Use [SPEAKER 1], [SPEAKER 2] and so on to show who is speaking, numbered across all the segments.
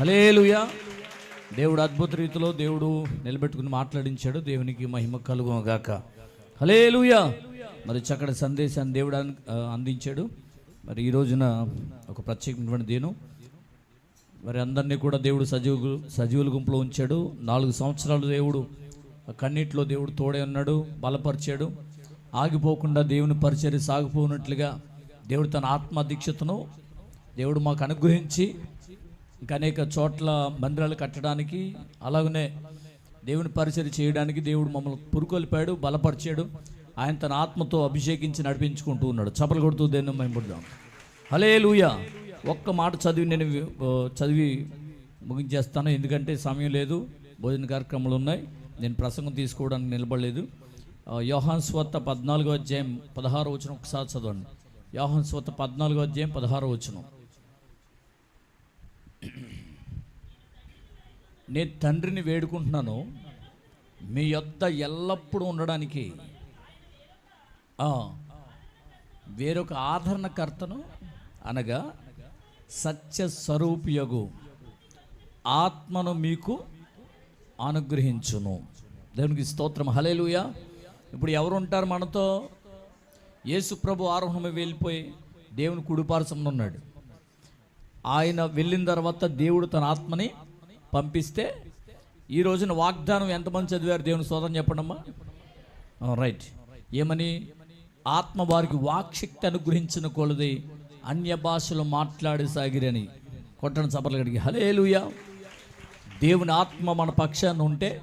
[SPEAKER 1] Hallelujah దేవుడు అద్భుత రీతిలో దేవుడు నిలబెట్టుకుని మాట్లాడించాడు. దేవునికి మహిమ కలుగుగాక హలేలుయా మరి చక్కటి సందేశాన్ని దేవుడు అందించాడు. మరి ఈ రోజున ఒక ప్రత్యేకమైనటువంటి దేను. మరి అందరినీ కూడా దేవుడు సజీవు సజీవుల గుంపులో ఉంచాడు. నాలుగు సంవత్సరాలు దేవుడు కన్నీటిలో దేవుడు తోడే ఉన్నాడు బలపరిచాడు. ఆగిపోకుండా దేవుని పరిచర్య సాగిపోనట్లుగా దేవుడు తన ఆత్మ దీక్షతను దేవుడు మాకు అనుగ్రహించి ఇంకా అనేక చోట్ల మందిరాలు కట్టడానికి అలాగనే దేవుని పరిచయం చేయడానికి దేవుడు మమ్మల్ని పురుకొల్పాడు బలపరిచాడు. ఆయన తన ఆత్మతో అభిషేకించి నడిపించుకుంటూ ఉన్నాడు. చపలు కొడుతూ దేన్ని మేము హలే ఒక్క మాట చదివి నేను చదివి ముగించేస్తాను. ఎందుకంటే సమయం లేదు భోజన కార్యక్రమాలు ఉన్నాయి. నేను ప్రసంగం తీసుకోవడానికి నిలబడలేదు. ఆ, యోహాన్ స్వత్త పద్నాలుగో అధ్యాయం పదహారు వచ్చిన ఒకసారి చదవండి. యోహాన్ స్వత్త పద్నాలుగో అధ్యాయం పదహారో వచ్చినాం నేను తండ్రిని వేడుకుంటున్నాను. మీ యొద్ద ఎల్లప్పుడూ ఉండడానికి. వేరొక ఆదరణకర్తను అనగా సత్య స్వరూపియగు. ఆత్మను మీకు అనుగ్రహించును. దేవునికి స్తోత్రం. హలేలుయ ఇప్పుడు ఎవరు ఉంటారు మనతో యేసుప్రభు ఆరోహణమే వెళ్ళిపోయి దేవుని కుడిపార్సంలో ఉన్నాడు. ఆయన వెళ్ళిన తర్వాత దేవుడు తన ఆత్మని పంపిస్తే ఈ రోజున వాగ్దానం ఎంతమంది చదివారు? దేవుని సోదరం చెప్పండమ్మా. రైట్ ఏమని? ఆత్మ వారికి వాక్శక్తి అనుగ్రహించిన కొలది అన్య భాషలు మాట్లాడి సాగిరని కొట్టడం చప్పట్లు గడిగి హలేలుయా దేవుని ఆత్మ మన పక్షాన్ని ఉంటే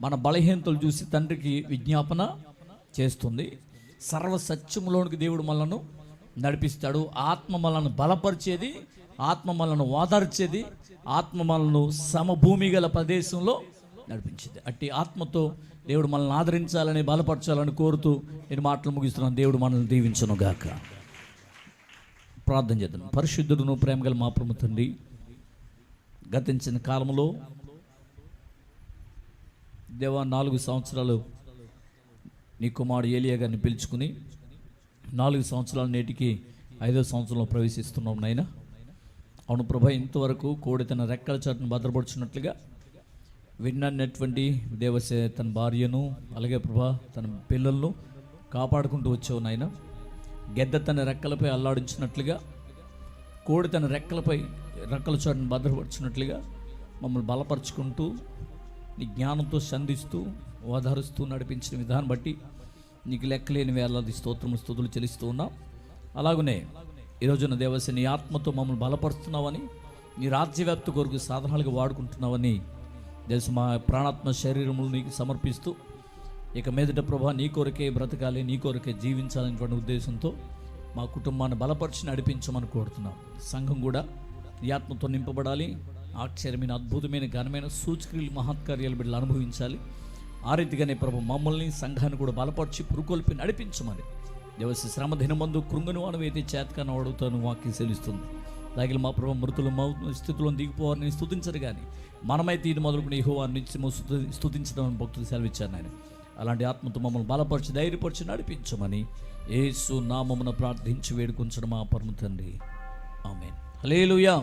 [SPEAKER 1] మన బలహీనతలు చూసి తండ్రికి విజ్ఞాపన చేస్తుంది. సర్వ సత్యములోనికి దేవుడు మనలను నడిపిస్తాడు. ఆత్మ మనల్ని బలపరిచేది ఆత్మ మనల్ని ఓదార్చేది ఆత్మ మనల్ని సమభూమి గల ప్రదేశంలో నడిపించింది. అట్టి ఆత్మతో దేవుడు మనల్ని ఆదరించాలని బలపరచాలని కోరుతూ నేను మాటలు ముగిస్తున్నాను. దేవుడు మనల్ని దీవించను గాక. ప్రార్థన చేద్దాం. పరిశుద్ధుడును ప్రేమగల మా ప్రభు తండ్రి గతించిన కాలంలో దేవా నాలుగు సంవత్సరాలు నీ కుమారుడు ఏలియా గారిని పిలుచుకుని నాలుగు సంవత్సరాల నేటికి ఐదో సంవత్సరంలో ప్రవేశిస్తున్నాం నాయన. అవును ప్రభ ఇంతవరకు కోడి తన రెక్కల చాటును భద్రపరుచున్నట్లుగా విన్నటువంటి దేవసే తన భార్యను అలాగే ప్రభా తన పిల్లలను కాపాడుకుంటూ వచ్చావు నాయన. గెద్ద తన రెక్కలపై అల్లాడించినట్లుగా కోడి తన రెక్కలపై రెక్కల చాటును భద్రపరుచున్నట్లుగా మమ్మల్ని బలపరుచుకుంటూ నీ జ్ఞానంతో సంధిస్తూ ఓదారుస్తూ నడిపించిన విధానం బట్టి నీకు లెక్కలేని వేలాది స్తోత్రము స్థుతులు చెల్లిస్తూ ఉన్నాం. అలాగనే ఈరోజున దేవస నీ ఆత్మతో మమ్మల్ని బలపరుస్తున్నావని నీ రాజ్యవ్యాప్తి కొరకు సాధనాలుగా వాడుకుంటున్నావని తెలుసు మా ప్రాణాత్మ శరీరములు నీకు సమర్పిస్తూ ఇక మీదట ప్రభా నీ కొరకే బ్రతకాలి నీ కొరకే జీవించాలనేటువంటి ఉద్దేశంతో మా కుటుంబాన్ని బలపరిచి నడిపించమని కోరుతున్నాం. సంఘం కూడా ఈ ఆత్మతో నింపబడాలి. ఆశ్చర్యమైన అద్భుతమైన ఘనమైన సూచక్రియలు మహత్కార్యాలు బిడ్డలు అనుభవించాలి. ఆ రీతిగానే ప్రభు మమ్మల్ని సంఘాన్ని కూడా బలపరిచి పురుకొల్పి నడిపించమని దేవసి శ్రమ దినమందు కృంగను అనువైతే చేతకాన్ని అడుగుతాను వాక్యం చెల్లిస్తుంది అలాగే మా ప్రభు మృతులు మౌ స్థితిలో దిగిపోవాలని స్థుతించరు కానీ మనమైతే ఇది మొదలుకుని యెహోవా నిత్యము స్థుతించడం స్తుతించడం భక్తులు సెలవిచ్చాను ఆయన అలాంటి ఆత్మతో మమ్మల్ని బలపరిచి ధైర్యపరిచి నడిపించమని ఏసు నామమున ప్రార్థించి వేడుకుంచడం మా పరమ తండ్రి. ఆమెన్. హలేలుయా